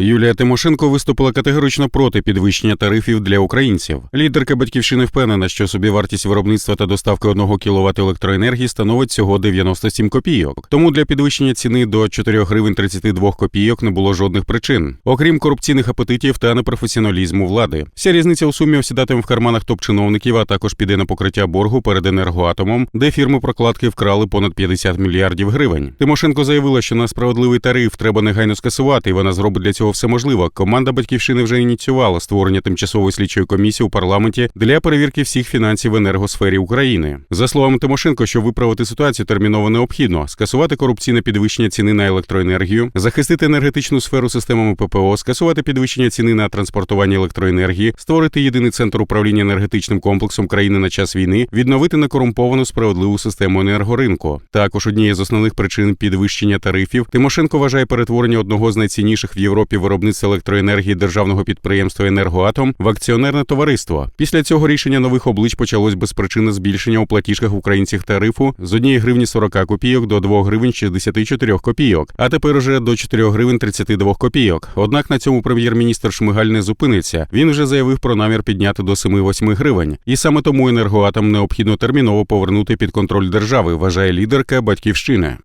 Юлія Тимошенко виступила категорично проти підвищення тарифів для українців. Лідерка батьківщини впевнена, що собівартість виробництва та доставки 1 кВт електроенергії становить всього 97 копійок. Тому для підвищення ціни до 4 гривень 32 копійок не було жодних причин, окрім корупційних апетитів та непрофесіоналізму влади. Вся різниця у сумі осідатиме в карманах топ-чиновників, а також піде на покриття боргу перед енергоатомом, де фірми прокладки вкрали понад 50 мільярдів гривень. Тимошенко заявила, що на справедливий тариф треба негайно скасувати, і вона зробить для цього все можливе. Команда батьківщини вже ініціювала створення тимчасової слідчої комісії у парламенті для перевірки всіх фінансів в енергосфері України. За словами Тимошенко, щоб виправити ситуацію, терміново необхідно скасувати корупційне підвищення ціни на електроенергію, захистити енергетичну сферу системами ППО, скасувати підвищення ціни на транспортування електроенергії, створити єдиний центр управління енергетичним комплексом країни на час війни, відновити некорумповану справедливу систему енергоринку. Також однією з основних причин підвищення тарифів Тимошенко вважає перетворення одного з найцінніших в Європі виробництва електроенергії державного підприємства Енергоатом в акціонерне товариство. Після цього рішення нових облич почалось безпричинне збільшення у платіжках українців тарифу з 1 гривні 40 копійок до 2 гривень 64 копійок, а тепер уже до 4 гривень 32 копійок. Однак на цьому прем'єр-міністр Шмигаль не зупиниться. Він вже заявив про намір підняти до 7-8 гривень. І саме тому енергоатом необхідно терміново повернути під контроль держави, вважає лідерка батьківщини.